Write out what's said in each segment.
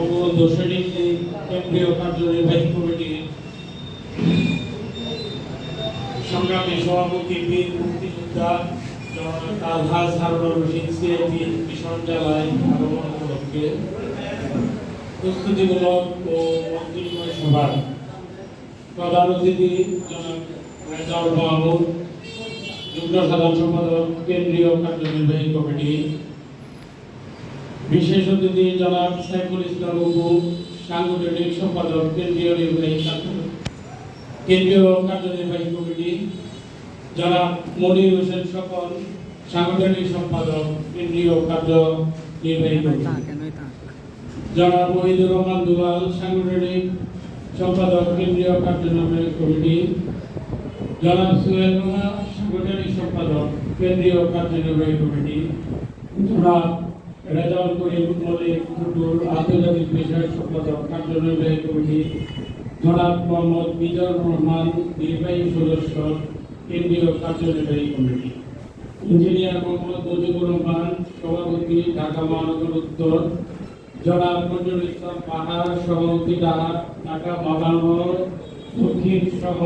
বঙ্গবন্ধু লীগ কেন্দ্রীয় কার্যনির্বাহী কমিটির সংগ্রামী সভাপতি বীর মুক্তিযোদ্ধা আলহাজ হারুন রশিদ সিআইপি জেলায় আগমন উপলক্ষে প্রস্তুতিমূলক ও মন্ত্রীময় সভার প্রধান অতিথি জনাব রেজাউল মাহমুদ কেন্দ্রীয় কার্যনির্বাহী কমিটি বিশেষ অতিথি জনাব সাইফুল ইসলাম অপু সাংগঠনিক সম্পাদক কেন্দ্রীয় নির্বাহী কেন্দ্রীয় কার্যনির্বাহী কমিটি জনাব মনির হোসেন সকল সাংগঠনিক সম্পাদক কেন্দ্রীয় কার্যনির্বাহী কমিটি। জনাব ওহিদুর রহমান দুলাল সাংগঠনিক সম্পাদক কেন্দ্রীয় কার্যনির্বাহী কমিটি। জনাব সুহেল রুমা সাংগঠনিক সম্পাদক কেন্দ্রীয় কার্যনির্বাহী কমিটি। জনাব রেজাউল করিম মল্লিক টুটুল আন্তর্জাতিক বিষয়ক সম্পাদক কার্যনির্বাহী কমিটি, জনাব মোহাম্মদ মিজানুর রহমান, নির্বাহী সদস্য, কেন্দ্রীয় কার্যনির্বাহী কমিটি। ইঞ্জিনিয়ার মোহাম্মদ মুজিবুর রহমান, সভাপতি, ঢাকা মহানগর উত্তর, জনাব মঞ্জুর ইসলাম পাহাড়, সভাপতি ঢাকা মহানগর, দক্ষিণ সহ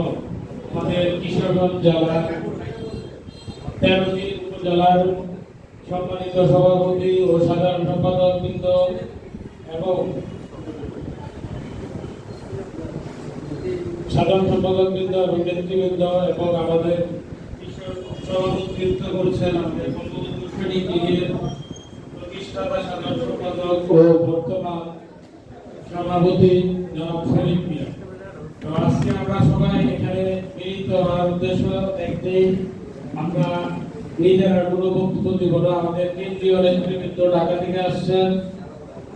আমাদের কিশোরগঞ্জ জেলার তেরোটি উপজেলার সম্মানিত সভাপতি ও সাধারণ সম্পাদক বৃন্দ এবং সাধারণ সম্পাদক বৃন্দ এবং নেতৃবৃন্দ এবং আমাদের বর্তমান আজকে আমরা সবাই এখানে মিলিত হওয়ার উদ্দেশ্য একটাই আমরা নিজেরা কোনো বক্তব্য দিব না। আমাদের কেন্দ্রীয় নেতৃবৃন্দ ঢাকা থেকে আসছেন।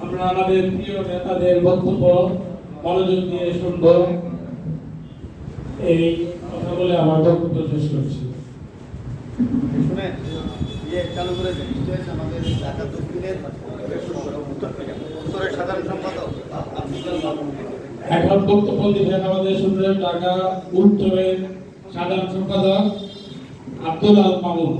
আমরা আমাদের প্রিয় নেতাদের বক্তব্য মনোযোগ দিয়ে শুনব। এই কথা বলে আমার বক্তব্য শেষ করছি। ইয়ে চালু করে দেন। এটা হচ্ছে আমাদের ঢাকা দক্ষিণের উত্তরের সাধারণ সম্পাদক এখন বক্তব্য দিবেন আমাদের শুনলেন ঢাকা উত্তরের সাধারণ সম্পাদক আব্দুল আল মামুন।